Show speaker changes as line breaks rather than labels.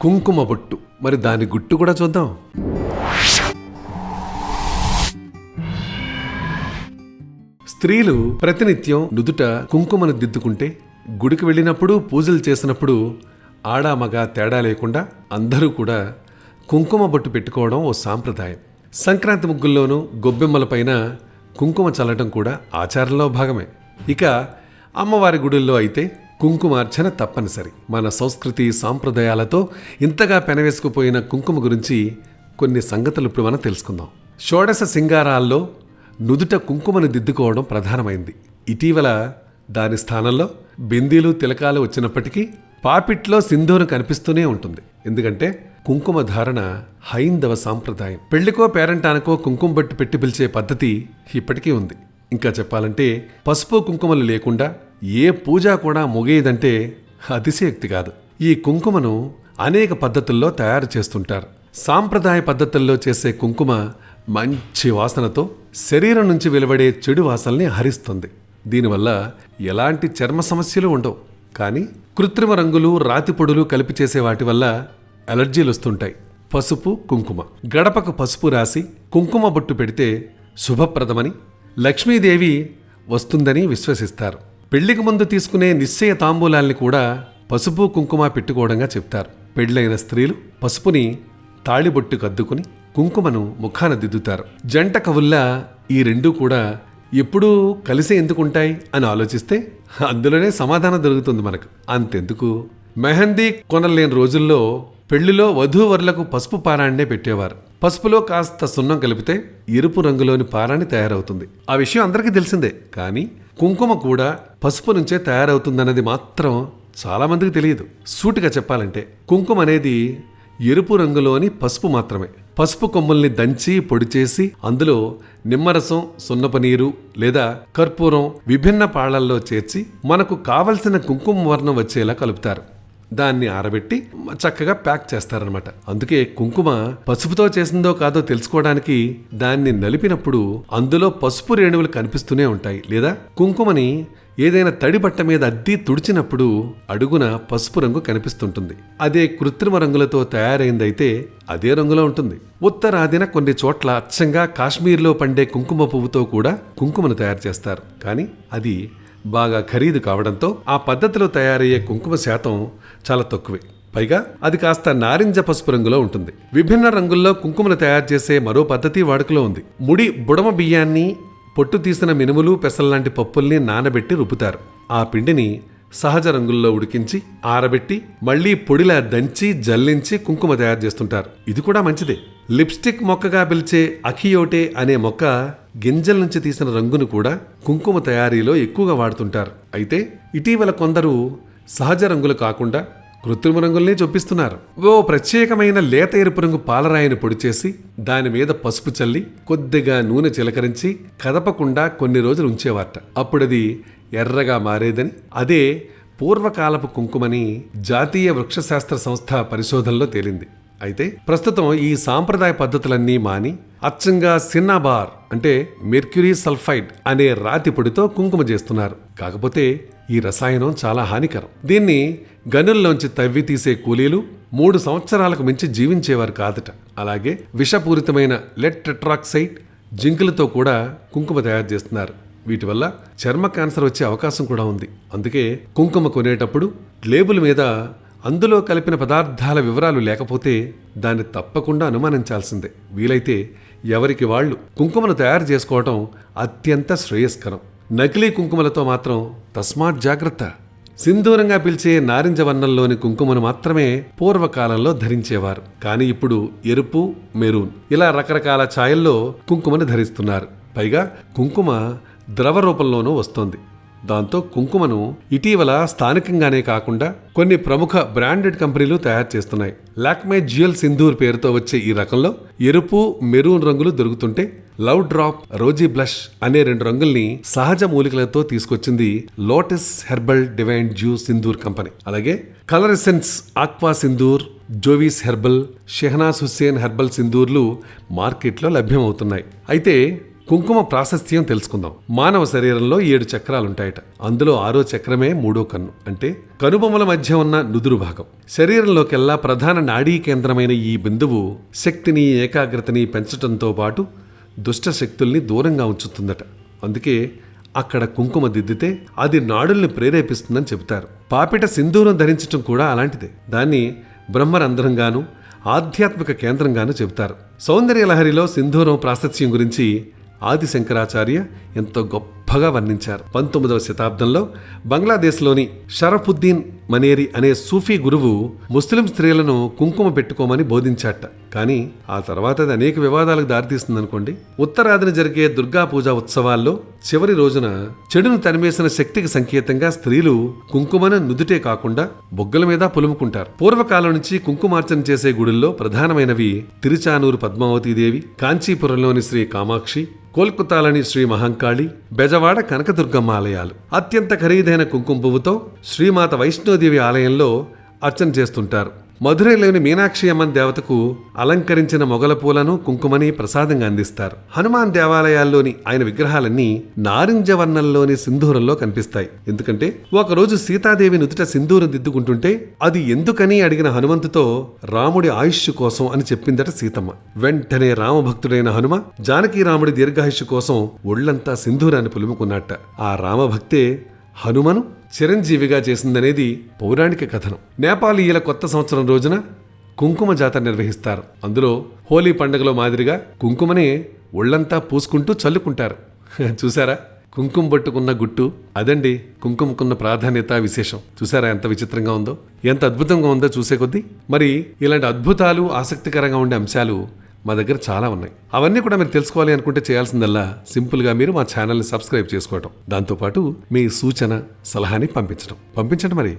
కుంకుమ బొట్టు. మరి దాని గుట్టు కూడా చూద్దాం. స్త్రీలు ప్రతినిత్యం నుదుట కుంకుమను దిద్దుకుంటే గుడికి వెళ్ళినప్పుడు పూజలు చేసినప్పుడు ఆడా మగ తేడా లేకుండా అందరూ కూడా కుంకుమ బొట్టు పెట్టుకోవడం ఓ సాంప్రదాయం. సంక్రాంతి ముగ్గుల్లోనూ గొబ్బెమ్మలపైన కుంకుమ చల్లటం కూడా ఆచారంలో భాగమే. ఇక అమ్మవారి గుడుల్లో అయితే కుంకుమార్చన తప్పనిసరి. మన సంస్కృతి సాంప్రదాయాలతో ఇంతగా పెనవేసుకుపోయిన కుంకుమ గురించి కొన్ని సంగతులు ఇప్పుడు మనం తెలుసుకుందాం. షోడశ సింగారాల్లో నుదుట కుంకుమను దిద్దుకోవడం ప్రధానమైంది. ఇటీవల దాని స్థానంలో బిందీలు తిలకాలు వచ్చినప్పటికీ పాపిట్లో సింధూరం కనిపిస్తూనే ఉంటుంది. ఎందుకంటే కుంకుమ ధారణ హైందవ సాంప్రదాయం. పెళ్ళికో పేరంటానికో కుంకుమ బట్టి పెట్టి పిలిచే పద్ధతి ఇప్పటికీ ఉంది. ఇంకా చెప్పాలంటే పసుపు కుంకుమలు లేకుండా ఏ పూజ కూడా ముగియదంటే అతిశయోక్తి కాదు. ఈ కుంకుమను అనేక పద్ధతుల్లో తయారు చేస్తుంటారు. సాంప్రదాయ పద్ధతుల్లో చేసే కుంకుమ మంచి వాసనతో శరీరం నుంచి వెలువడే చెడు వాసనల్ని హరిస్తుంది. దీనివల్ల ఎలాంటి చర్మ సమస్యలు ఉండవు. కానీ కృత్రిమ రంగులు రాతి పొడులు కలిపి చేసే వాటి వల్ల అలర్జీలు వస్తుంటాయి. పసుపు కుంకుమ. గడపకు పసుపు రాసి కుంకుమ బొట్టు పెడితే శుభప్రదమని లక్ష్మీదేవి వస్తుందని విశ్వసిస్తారు. పెళ్ళికి ముందు తీసుకునే నిశ్చయ తాంబూలాల్ని కూడా పసుపు కుంకుమ పెట్టుకోవడంగా చెప్తారు. పెళ్ళైన స్త్రీలు పసుపుని తాళిబొట్టు కద్దుకుని కుంకుమను ముఖాన దిద్దుతారు. జంట కవుల్లా ఈ రెండూ కూడా ఎప్పుడూ కలిసే ఎందుకుంటాయి అని ఆలోచిస్తే అందులోనే సమాధానం దొరుకుతుంది మనకు. అంతెందుకు? మెహందీ కొనలేని రోజుల్లో పెళ్ళిలో వధూవరులకు పసుపు పారాన్నే పెట్టేవారు. పసుపులో కాస్త సున్నం కలిపితే ఎరుపు రంగులోని పారాన్ని తయారవుతుంది. ఆ విషయం అందరికీ తెలిసిందే. కానీ కుంకుమ కూడా పసుపు నుంచే తయారవుతుందన్నది మాత్రం చాలామందికి తెలియదు. సూటిగా చెప్పాలంటే కుంకుమ అనేది ఎరుపు రంగులోని పసుపు మాత్రమే. పసుపు కొమ్ముల్ని దంచి పొడి చేసి అందులో నిమ్మరసం సున్నపనీరు లేదా కర్పూరం విభిన్న పాళ్ళల్లో చేర్చి మనకు కావలసిన కుంకుమ వర్ణం వచ్చేలా కలుపుతారు. దాన్ని ఆరబెట్టి చక్కగా ప్యాక్ చేస్తారనమాట అందుకే కుంకుమ పసుపుతో చేసిందో కాదో తెలుసుకోవడానికి దాన్ని నలిపినప్పుడు అందులో పసుపు రేణువులు కనిపిస్తూనే ఉంటాయి లేదా? కుంకుమని ఏదైనా తడి బట్ట మీద అద్ది తుడిచినప్పుడు అడుగున పసుపు రంగు కనిపిస్తుంటుంది. అదే కృత్రిమ రంగులతో తయారైందైతే అదే రంగులో ఉంటుంది. ఉత్తరాదిన కొన్ని చోట్ల అచ్చంగా కాశ్మీర్లో పండే కుంకుమ పువ్వుతో కూడా కుంకుమను తయారు చేస్తారు. కానీ అది బాగా ఖరీదు కావడంతో ఆ పద్ధతిలో తయారయ్యే కుంకుమ శాతం చాలా తక్కువే. పైగా అది కాస్త నారింజ పసుపు రంగులో ఉంటుంది. విభిన్న రంగుల్లో కుంకుమను తయారు చేసే మరో పద్ధతి వాడుకలో ఉంది. ముడి బుడమ బియ్యాన్ని పొట్టు తీసిన మినుములు పెసల్లాంటి పప్పుల్ని నానబెట్టి రుబ్బుతారు. ఆ పిండిని సహజ రంగుల్లో ఉడికించి ఆరబెట్టి మళ్ళీ పొడిలా దంచి జల్లించి కుంకుమ తయారు చేస్తుంటారు. ఇది కూడా మంచిదే. లిప్స్టిక్ మొక్కగా పిలిచే అఖియోటే అనే మొక్క గింజల నుంచి తీసిన రంగును కూడా కుంకుమ తయారీలో ఎక్కువగా వాడుతుంటారు. అయితే ఇటీవల కొందరు సహజ రంగులు కాకుండా కృత్రిమ రంగుల్నే చొప్పిస్తున్నారు. ఓ ప్రత్యేకమైన లేత ఎరుపు రంగు పాలరాయిని పొడి చేసి దాని మీద పసుపు చల్లి కొద్దిగా నూనె చిలకరించి కదపకుండా కొన్ని రోజులు ఉంచేవారట. అప్పుడది ఎర్రగా మారేదని అదే పూర్వకాలపు కుంకుమని జాతీయ వృక్షశాస్త్ర సంస్థ పరిశోధనలో తేలింది. అయితే ప్రస్తుతం ఈ సాంప్రదాయ పద్ధతులన్నీ మాని అచ్చంగా సిన్నాబార్ అంటే మెర్క్యూరీ సల్ఫైడ్ అనే రాతి పొడితో కుంకుమ చేస్తున్నారు. కాకపోతే ఈ రసాయనం చాలా హానికరం. దీన్ని గనుల్లోంచి తవ్వి తీసే కూలీలు మూడు సంవత్సరాలకు మించి జీవించేవారు కాదట. అలాగే విషపూరితమైన లెట్ టెట్రాక్సైడ్ జింకులతో కూడా కుంకుమ తయారు చేస్తున్నారు. వీటి వల్ల చర్మ క్యాన్సర్ వచ్చే అవకాశం కూడా ఉంది. అందుకే కుంకుమ కొనేటప్పుడు లేబుల్ మీద అందులో కలిపిన పదార్థాల వివరాలు లేకపోతే దాన్ని తప్పకుండా అనుమానించాల్సిందే. వీలైతే ఎవరికి వాళ్ళు కుంకుమను తయారు చేసుకోవటం అత్యంత శ్రేయస్కరం. నకిలీ కుంకుమలతో మాత్రం తస్మాత్ జాగ్రత్త. సింధూరంగా పిలిచే నారింజ వర్ణంలోని కుంకుమను మాత్రమే పూర్వకాలంలో ధరించేవారు. కానీ ఇప్పుడు ఎరుపు మెరూన్ ఇలా రకరకాల ఛాయల్లో కుంకుమను ధరిస్తున్నారు. పైగా కుంకుమ ద్రవ రూపంలోనూ వస్తోంది. దాంతో కుంకుమను ఇటీవల స్థానికంగానే కాకుండా కొన్ని ప్రముఖ బ్రాండెడ్ కంపెనీలు తయారు చేస్తున్నాయి. లాక్మే జ్యువెల్ సింధూర్ పేరుతో వచ్చే ఈ రకంలో ఎరుపు మెరూన్ రంగులు దొరుకుతుంటే లవ్ డ్రాప్ రోజీ బ్లష్ అనే రెండు రంగుల్ని సహజ మూలికలతో తీసుకొచ్చింది లోటస్ హెర్బల్ డివైన్ జ్యూ సింధూర్ కంపెనీ. అలాగే colour essence aqua sindoor Jovees herbal Shahnaz Hussain herbal సింధూర్లు మార్కెట్లో లభ్యమవుతున్నాయి. అయితే కుంకుమ ప్రాశస్త్యం తెలుసుకుందాం. మానవ శరీరంలో ఏడు చక్రాలుంటాయట. అందులో ఆరో చక్రమే మూడో కన్ను. అంటే కనుబొమ్మల మధ్య ఉన్న నుదురు భాగం. శరీరంలోకెల్లా ప్రధాన నాడీ కేంద్రమైన ఈ బిందువు శక్తిని ఏకాగ్రతని పెంచటంతో పాటు దుష్ట శక్తుల్ని దూరంగా ఉంచుతుందట. అందుకే అక్కడ కుంకుమ దిద్దితే అది నాడుల్ని ప్రేరేపిస్తుందని చెబుతారు. పాపిట సింధూరం ధరించటం కూడా అలాంటిదే. దాన్ని బ్రహ్మరంధ్రంగాను ఆధ్యాత్మిక కేంద్రంగాను చెబుతారు. సౌందర్య లహరిలో సింధూరం ప్రాశస్త్యం గురించి ఆది శంకరాచార్య ఎంతో గొప్పగా వర్ణించారు. పంతొమ్మిదవ శతాబ్దంలో బంగ్లాదేశ్లోని షరఫుద్దీన్ మనేరి అనే సూఫీ గురువు ముస్లిం స్త్రీలను కుంకుమ పెట్టుకోమని బోధించాట. కానీ ఆ తర్వాత అది అనేక వివాదాలకు దారితీస్తుందనుకోండి. ఉత్తరాదిన జరిగే దుర్గా పూజ ఉత్సవాల్లో చివరి రోజున చెడును తనిమేసిన శక్తికి సంకేతంగా స్త్రీలు కుంకుమను నుదుటే కాకుండా బొగ్గల మీద పులుముకుంటారు. పూర్వకాలం నుంచి కుంకుమార్చన చేసే గుడుల్లో ప్రధానమైనవి తిరుచానూరు పద్మావతీదేవి కాంచీపురంలోని శ్రీ కామాక్షి కోల్కతాలోని శ్రీ మహంకాళి బెజవాడ కనకదుర్గమ్మ ఆలయాలు. అత్యంత ఖరీదైన కుంకుమ పువ్వుతో శ్రీమాత వైష్ణోదేవి ఆలయంలో అర్చన చేస్తుంటారు. మధురైలోని మీనాక్షి అమ్మన్ దేవతకు అలంకరించిన మొగల పూలను కుంకుమని ప్రసాదంగా అందిస్తారు. హనుమాన్ దేవాలయాల్లోని ఆయన విగ్రహాలన్నీ నారింజ వర్ణంలోని సింధూరంలో కనిపిస్తాయి. ఎందుకంటే ఒకరోజు సీతాదేవి నుదుట సింధూరం దిద్దుకుంటుంటే అది ఎందుకని అడిగిన హనుమంతుతో రాముడి ఆయుష్ కోసం అని చెప్పిందట సీతమ్మ. వెంటనే రామభక్తుడైన హనుమ జానకి రాముడి దీర్ఘాయుష్ కోసం ఒళ్ళంతా సింధూరాన్ని పులుముకున్నట్ట. ఆ రామభక్తే హనుమను చిరంజీవిగా చేసిందనేది పౌరాణిక కథనం. నేపాలీయుల కొత్త సంవత్సరం రోజున కుంకుమ జాతర నిర్వహిస్తారు. అందులో హోలీ పండుగలో మాదిరిగా కుంకుమనే ఒళ్ళంతా పూసుకుంటూ చల్లుకుంటారు. చూసారా? కుంకుమ పట్టుకున్న గుట్టు అదండి కుంకుమకున్న ప్రాధాన్యత విశేషం. చూసారా ఎంత విచిత్రంగా ఉందో? ఎంత అద్భుతంగా ఉందో చూసే కొద్దీ. మరి ఇలాంటి అద్భుతాలు ఆసక్తికరంగా ఉండే అంశాలు మా దగ్గర చాలా ఉన్నాయి. అవన్నీ కూడా మీరు తెలుసుకోవాలి అనుకుంటే చేయాల్సిందల్లా సింపుల్గా మీరు మా ఛానల్ని సబ్స్క్రైబ్ చేసుకోవటం. దాంతోపాటు మీ సూచన సలహాని పంపించడం పంపించండి మరి?